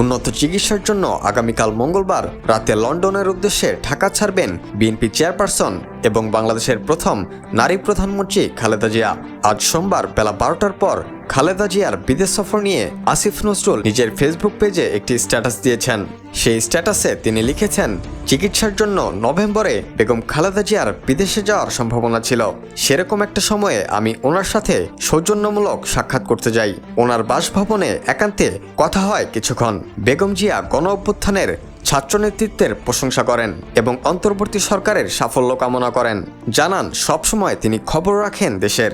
উন্নত চিকিৎসার জন্য আগামীকাল মঙ্গলবার রাতে লন্ডনের উদ্দেশ্যে ঢাকা ছাড়বেন বিএনপি চেয়ারপারসন এবং বাংলাদেশের প্রথম নারী প্রধানমন্ত্রী খালেদা জিয়া। আজ সোমবার বেলা বারোটার পর খালেদা জিয়ার বিদেশ সফর নিয়ে আসিফ নজরুল নিজের ফেসবুক পেজে একটি স্ট্যাটাস দিয়েছেন। সেই স্ট্যাটাসে তিনি লিখেছেন, চিকিৎসার জন্য নভেম্বরে বেগম খালেদা জিয়ার বিদেশে যাওয়ার সম্ভাবনা ছিল। সেরকম একটা সময়ে আমি ওনার সাথে সৌজন্যমূলক সাক্ষাৎ করতে যাই। ওনার বাসভবনে একান্তে কথা হয় কিছুক্ষণ। বেগম জিয়া গণ অভ্যুত্থানের ছাত্র নেতৃত্বের প্রশংসা করেন এবং অন্তর্বর্তী সরকারের সাফল্য কামনা করেন। জানান, সবসময় তিনি খবর রাখেন দেশের।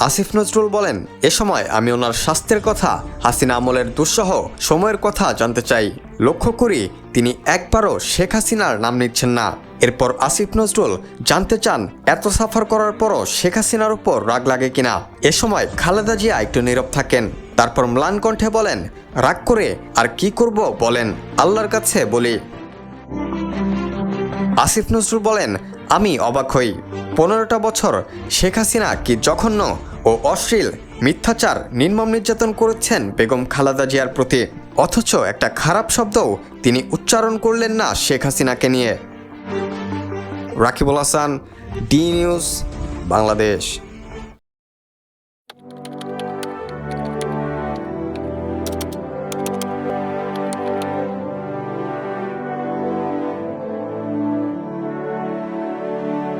আসিফ নজরুল বলেন, এ সময় আমি ওনার স্বাস্থ্যের কথা, হাসিনা আমলের দুঃসহ সময়ের কথা জানতে চাই। লক্ষ্য করি তিনি একবারও শেখ হাসিনার নাম নিচ্ছেন না। এরপর আসিফ নজরুল জানতে চান, এত সাফার করার পরও শেখ হাসিনার উপর রাগ লাগে কিনা। এ সময় খালেদা জিয়া একটু নীরব থাকেন। তারপর ম্লান কণ্ঠে বলেন, রাগ করে আর কি করব বলেন, আল্লাহর কাছে বলি। আসিফ নজরুল বলেন, আমি অবাক হই। পনেরোটা বছর শেখ হাসিনা কি জঘন্য ও অশ্লীল মিথ্যাচার, নির্মম নির্যাতন করেছেন বেগম খালাদা জিয়ার প্রতি। অথচ একটা খারাপ শব্দও তিনি উচ্চারণ করলেন না শেখ হাসিনাকে নিয়ে। Rakibul Hasan, D news, Bangladesh.